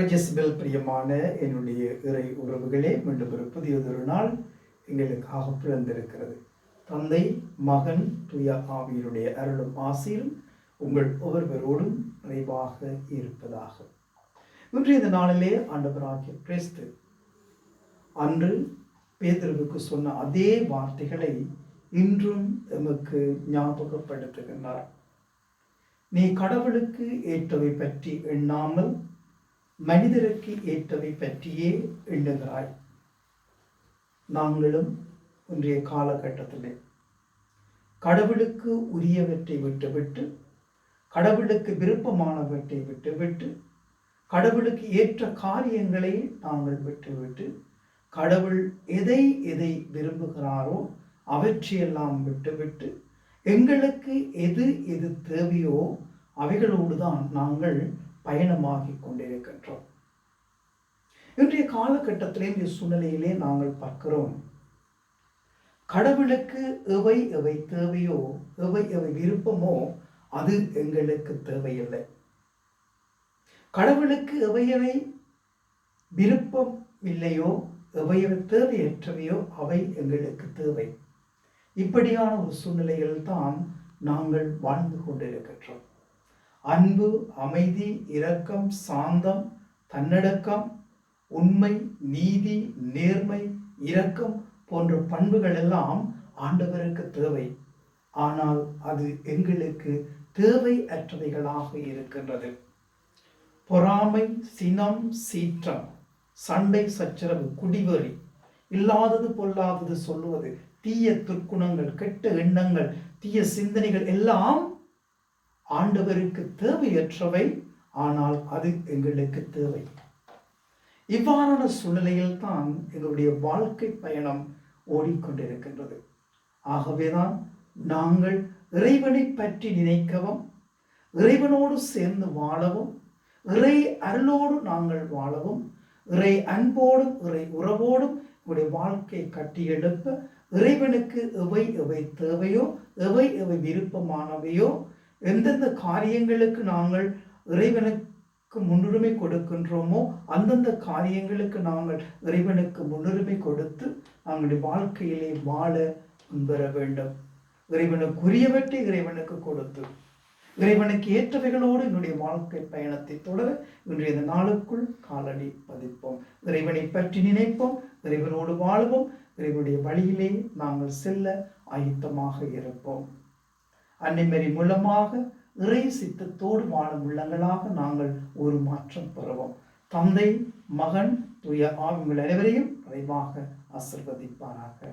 ஜெசிபல் பிரியமான என்னுடைய இறை உறவுகளே மீண்டும் ஒரு புதியதொரு நாள் எங்களுக்காக பிறந்திருக்கிறது. தந்தை மகன் துய ஆவியருடைய அருளும் ஆசையும் உங்கள் ஒவ்வொருவரோடும் நிறைவாக இருப்பதாக. இன்றைய இந்த நாளிலே ஆண்டவராகிய கிறிஸ்து அன்று பேதருவுக்கு சொன்ன அதே வார்த்தைகளை இன்றும் எமக்கு ஞாபகப்படுத்துகின்றார். நீ கடவுளுக்கு ஏற்றவை பற்றி எண்ணாமல் மனிதருக்கு ஏற்றவை பற்றியே எண்ணுகிறாய். நாங்களும் இன்றைய காலகட்டத்தில் கடவுளுக்கு உரியவற்றை விட்டுவிட்டு கடவுளுக்கு விருப்பமானவற்றை விட்டுவிட்டு கடவுளுக்கு ஏற்ற காரியங்களை நாங்கள் விட்டுவிட்டு கடவுள் எதை எதை விரும்புகிறாரோ அவற்றையெல்லாம் விட்டுவிட்டு எங்களுக்கு எது எது தேவையோ அவைகளோடு தான் நாங்கள் பயணமாகிக் கொண்டிருக்கின்றோம். இன்றைய காலகட்டத்திலே இந்த சூழ்நிலையிலே நாங்கள் பார்க்கிறோம். கடவுளுக்கு எவை எவை தேவையோ எவை எவை விருப்பமோ அது எங்களுக்கு தேவையில்லை. கடவுளுக்கு எவை எவை விருப்பம் இல்லையோ எவையவை தேவையற்றவையோ அவை எங்களுக்கு தேவை. இப்படியான ஒரு சூழ்நிலையில் தான் நாங்கள் வாழ்ந்து கொண்டிருக்கின்றோம். அன்பு அமைதி இரக்கம் சாந்தம் தன்னடக்கம் உண்மை நீதி நேர்மை இரக்கம் போன்ற பண்புகள் எல்லாம் ஆண்டவருக்கு தேவை. ஆனால் அது எங்களுக்கு தேவை அற்றவைகளாக இருக்கின்றது. பொறாமை சினம் சீற்றம் சண்டை சச்சரவு குடிவெறி இல்லாதது பொல்லாதது சொல்லுவது தீய துர்க்குணங்கள் கெட்ட எண்ணங்கள் தீய சிந்தனைகள் எல்லாம் ஆண்டவருக்கு தேவையற்றவை ஆனால் அது எங்களுக்கு தேவை. இவ்வாறான சூழ்நிலையில் தான் எங்களுடைய வாழ்க்கை பயணம் ஓடிக்கொண்டிருக்கின்றது. ஆகவேதான் நாங்கள் இறைவனை பற்றி நினைக்கவும் இறைவனோடு சேர்ந்து வாழவும் இறை அருளோடு நாங்கள் வாழவும் இறை அன்போடும் இறை உறவோடும் உங்களுடைய வாழ்க்கையை கட்டியெழுப்ப இறைவனுக்கு எவை எவை தேவையோ எவை எவை விருப்பமானவையோ எந்தெந்த காரியங்களுக்கு நாங்கள் இறைவனுக்கு முன்னுரிமை கொடுக்கின்றோமோ அந்தந்த காரியங்களுக்கு நாங்கள் இறைவனுக்கு முன்னுரிமை கொடுத்து நம்முடைய வாழ்க்கையிலே வாழ முன்வர வேண்டும். இறைவனுக்குரியவற்றை இறைவனுக்கு கொடுத்து இறைவனுக்கு ஏற்றவைகளோடு என்னுடைய வாழ்க்கை பயணத்தை தொடர இன்றைய இந்த நாளுக்குள் காலடி பதிப்போம். இறைவனை பற்றி நினைப்போம் இறைவனோடு வாழ்வோம் இறைவனுடைய வழியிலே நாங்கள் செல்ல ஆயுத்தமாக இருப்போம். அன்னைமரி மூலமாக இறை சித்தத்தோடு வாழும் உள்ளங்களாக நாங்கள் ஒரு மாற்றம் பெறுவோம். தந்தை மகன் துய ஆவிகள் அனைவரையும் விரைவாக ஆசிர்வதிப்பாராக.